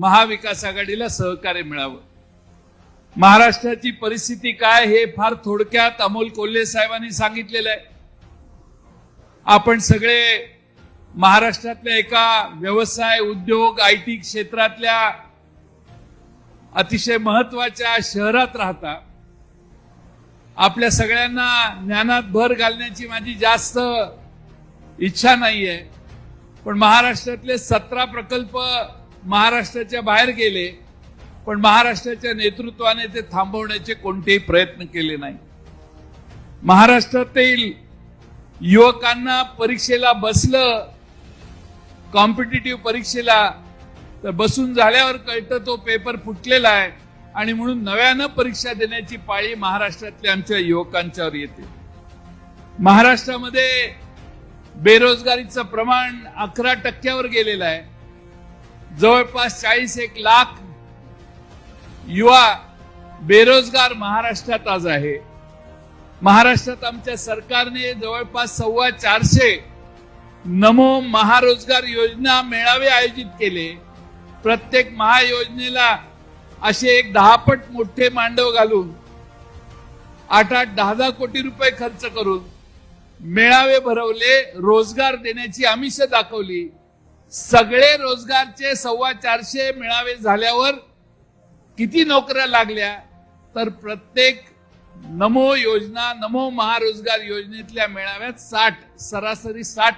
महाविकास आघाडीला सहकार्य मिळावं. महाराष्ट्राची परिस्थिती काय हे फार थोडक्यात अमोल कोल्हे साहेबांनी सांगितलेलं आहे. आपण सगळे महाराष्ट्रातल्या एका व्यवसाय उद्योग आय टी क्षेत्रातल्या अतिशय महत्त्वाच्या शहरात राहता आपल्या सगळ्यांना ज्ञानात भर घालण्याची माझी जास्त इच्छा नाहीये. पण महाराष्ट्रातले सतरा प्रकल्प महाराष्ट्राच्या बाहेर गेले पण महाराष्ट्राच्या नेतृत्वाने ते थांबवण्याचे कोणतेही प्रयत्न केले नाही. महाराष्ट्रातील युवकांना परीक्षेला बसलं कॉम्पिटेटिव्ह परीक्षेला तर बसून झाल्यावर कळतं तो पेपर फुटलेला आहे आणि म्हणून नव्यानं परीक्षा देण्याची पाळी महाराष्ट्रातल्या आमच्या युवकांच्यावर येते. महाराष्ट्रामध्ये बेरोजगारीचं प्रमाण अकरा टक्क्यावर गेलेलं आहे. जवळपास चाळीस एक लाख युवा बेरोजगार महाराष्ट्रात आज आहे. महाराष्ट्रात आमच्या सरकारने जवळपास सव्वा चारशे नमो महारोजगार योजना मेळावे आयोजित केले. प्रत्येक महायोजनेला असे एक दहापट मोठे मांडव घालून आठ आठ दहा दहा कोटी रुपये खर्च करून मेळावे भरवले रोजगार देण्याची आमिष दाखवली. सगळे रोजगारचे सव्वा चारशे मेळावे झाल्यावर किती नोकऱ्या लागल्या? तर प्रत्येक नमो योजना नमो महारोजगार योजनेतल्या मेळाव्यात साठ सरासरी साठ